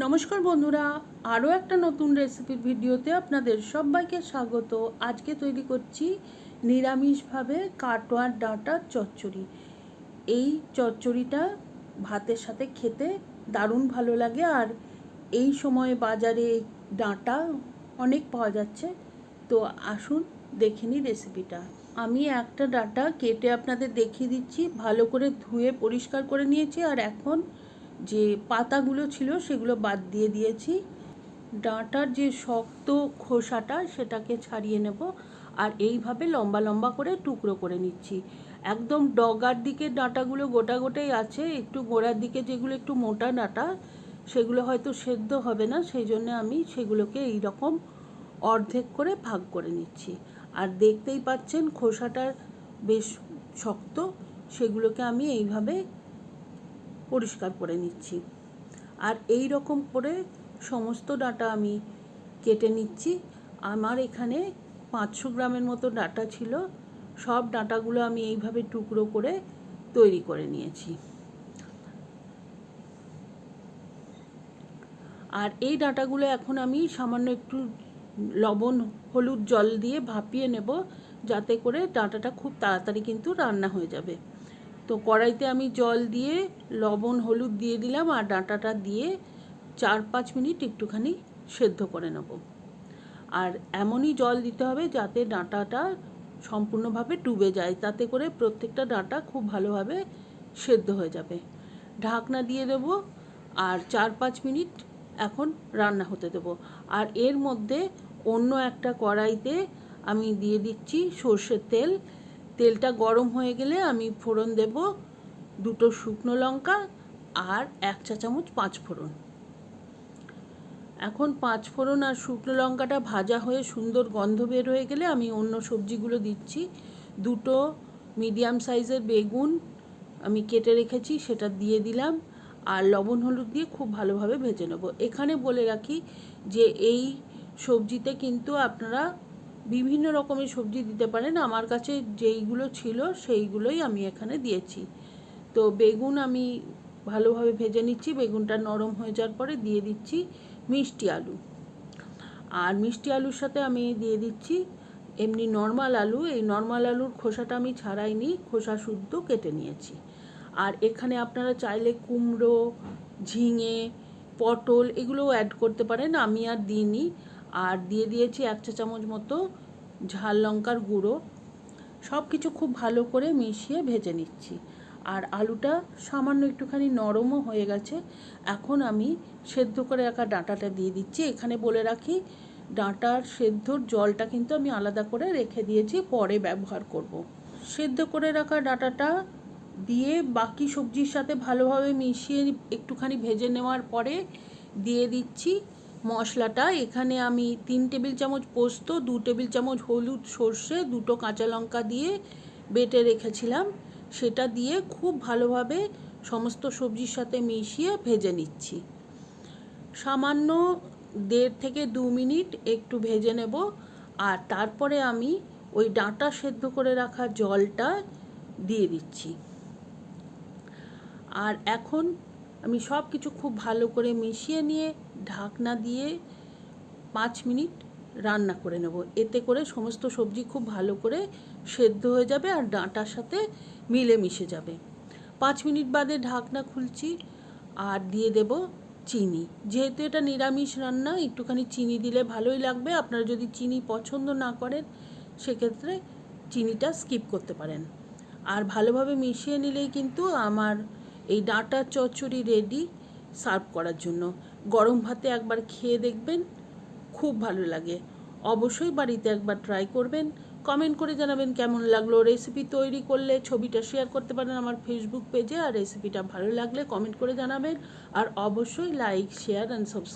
নমস্কার বন্ধুরা, আরও একটা নতুন রেসিপির ভিডিওতে আপনাদের সবাইকে স্বাগত। আজকে তৈরি করছি নিরামিষভাবে কাটোয়ার ডাঁটার চচ্চড়ি। এই চচ্চড়িটা ভাতের সাথে খেতে দারুণ ভালো লাগে আর এই সময় বাজারে ডাঁটা অনেক পাওয়া যাচ্ছে। তো আসুন দেখে নিই রেসিপিটা। আমি একটা ডাঁটা কেটে আপনাদের দেখিয়ে দিচ্ছি, ভালো করে ধুয়ে পরিষ্কার করে নিয়েছি আর এখন যে পাতাগুলো ছিল সেগুলো বাদ দিয়ে দিয়েছি। ডাঁটার যে শক্ত খোসাটা সেটাকে ছাড়িয়ে নেব আর এইভাবে লম্বা লম্বা করে টুকরো করে নিচ্ছি। একদম ডগার দিকে ডাঁটাগুলো গোটা গোটাই আছে, একটু গোড়ার দিকে যেগুলো একটু মোটা ডাঁটা, সেগুলো হয়তো সেদ্ধ হবে না, সেই জন্য আমি সেগুলোকে এই রকম অর্ধেক করে ভাগ করে নিচ্ছি। আর দেখতেই পাচ্ছেন খোসাটার বেশ শক্ত, সেগুলোকে আমি এইভাবে পরিষ্কার করে নিচ্ছি। আর এই রকম করে সমস্ত ডাটা আমি কেটে নিচ্ছি। আমার এখানে পাঁচশো গ্রামের মতো ডাটা ছিল। সব ডাটাগুলো আমি এইভাবে টুকরো করে তৈরি করে নিয়েছি। আর এই ডাটাগুলো এখন আমি সামান্য একটু লবণ, হলুদ জল দিয়ে ভাপিয়ে নেব। যাতে করে ডাঁটাটা খুব তাড়াতাড়ি কিন্তু রান্না হয়ে যাবে। তো কড়াইতে আমি জল দিয়ে, লবণ, হলুদ দিয়ে দিলাম আর ডাঁটাটা দিয়ে চার পাঁচ মিনিট একটুখানি সেদ্ধ করে নেব। আর এমনই জল দিতে হবে যাতে ডাঁটাটা সম্পূর্ণভাবে ডুবে যায়। তাতে করে প্রত্যেকটা ডাঁটা খুব ভালোভাবে সেদ্ধ হয়ে যাবে। ঢাকনা দিয়ে দেব আর চার পাঁচ মিনিট এখন রান্না হতে দেব। আর এর মধ্যে অন্য একটা কড়াইতে আমি দিয়ে দিচ্ছি সর্ষের তেল। তেলটা গরম হয়ে গেলে আমি ফোড়ন দেব দুটো শুকনো লঙ্কা আর এক চা চামচ পাঁচ ফোড়ন। এখন পাঁচ ফোড়ন আর শুকনো লঙ্কাটা ভাজা হয়ে সুন্দর গন্ধ বের হয়ে গেলে আমি অন্য সবজিগুলো দিচ্ছি। দুটো মিডিয়াম সাইজের বেগুন আমি কেটে রেখেছি, সেটা দিয়ে দিলাম আর লবণ হলুদ দিয়ে খুব ভালোভাবে ভেজে নেব। এখানে বলে রাখি যে এই সবজিতে কিন্তু আপনারা বিভিন্ন রকমের সবজি দিতে পারেন। আমার কাছে যেইগুলো ছিল সেইগুলোই আমি এখানে দিয়েছি। তো বেগুন আমি ভালোভাবে ভেজে নিচ্ছি। বেগুনটা নরম হয়ে যাওয়ার পরে দিয়ে দিচ্ছি মিষ্টি আলু। আর মিষ্টি আলুর সাথে আমি দিয়ে দিচ্ছি এমনি নর্মাল আলু। এই নর্মাল আলুর খোসাটা আমি ছাড়াইনি, খোসা শুদ্ধ কেটে নিয়েছি। আর এখানে আপনারা চাইলে কুমড়ো, ঝিঙে, পটল এগুলোও অ্যাড করতে পারেন। আমি আর দিইনি। আর দিয়ে দিয়েছি এক চা চামচ মতো ঝাল লঙ্কার গুঁড়ো। সব কিছু খুব ভালো করে মিশিয়ে ভেজে নিচ্ছি। আর আলুটা সামান্য একটুখানি নরমও হয়ে গেছে। এখন আমি সেদ্ধ করে রাখা ডাঁটাটা দিয়ে দিচ্ছি। এখানে বলে রাখি, ডাঁটার সেদ্ধর জলটা কিন্তু আমি আলাদা করে রেখে দিয়েছি, পরে ব্যবহার করব। সেদ্ধ করে রাখা ডাঁটাটা দিয়ে বাকি সবজির সাথে ভালোভাবে মিশিয়ে একটুখানি ভেজে নেওয়ার পরে দিয়ে দিচ্ছি মশলাটা। এখানে আমি তিন টেবিল চামচ পোস্ত, দু টেবিল চামচ হলুদ সর্ষে, দুটো কাঁচা লঙ্কা দিয়ে বেটে রেখেছিলাম। সেটা দিয়ে খুব ভালোভাবে সমস্ত সবজির সাথে মিশিয়ে ভেজে নিচ্ছি। সামান্য দেড় থেকে দু মিনিট একটু ভেজে নেব। আর তারপরে আমি ওই ডাঁটা সেদ্ধ করে রাখা জলটা দিয়ে দিচ্ছি। আর এখন আমি সব কিছু খুব ভালো করে মিশিয়ে নিয়ে ঢাকনা দিয়ে পাঁচ মিনিট রান্না করে নেব। এতে করে সমস্ত সবজি খুব ভালো করে সেদ্ধ হয়ে যাবে আর ডাঁটার সাথে মিলে মিশে যাবে। পাঁচ মিনিট বাদে ঢাকনা খুলছি আর দিয়ে দেব চিনি। যেহেতু এটা নিরামিষ রান্না, একটুখানি চিনি দিলে ভালোই লাগবে। আপনারা যদি চিনি পছন্দ না করেন, সেক্ষেত্রে চিনিটা স্কিপ করতে পারেন। আর ভালোভাবে মিশিয়ে নিলেই কিন্তু আমার এই ডাঁটা চচ্চড়ি রেডি সার্ভ করার জন্য। গরম ভাতে একবার খেয়ে দেখবেন, খুব ভালো লাগে। অবশ্যই বাড়িতে একবার ট্রাই করবেন। কমেন্ট করে জানাবেন কেমন লাগল রেসিপি তৈরি করলে, ছবিটা শেয়ার করতে পারেন আমার ফেসবুক পেজে আর রেসিপিটা ভালো লাগলে কমেন্ট করে জানাবেন। আর অবশ্যই লাইক শেয়ার অ্যান্ড সাবস্ক্রাইব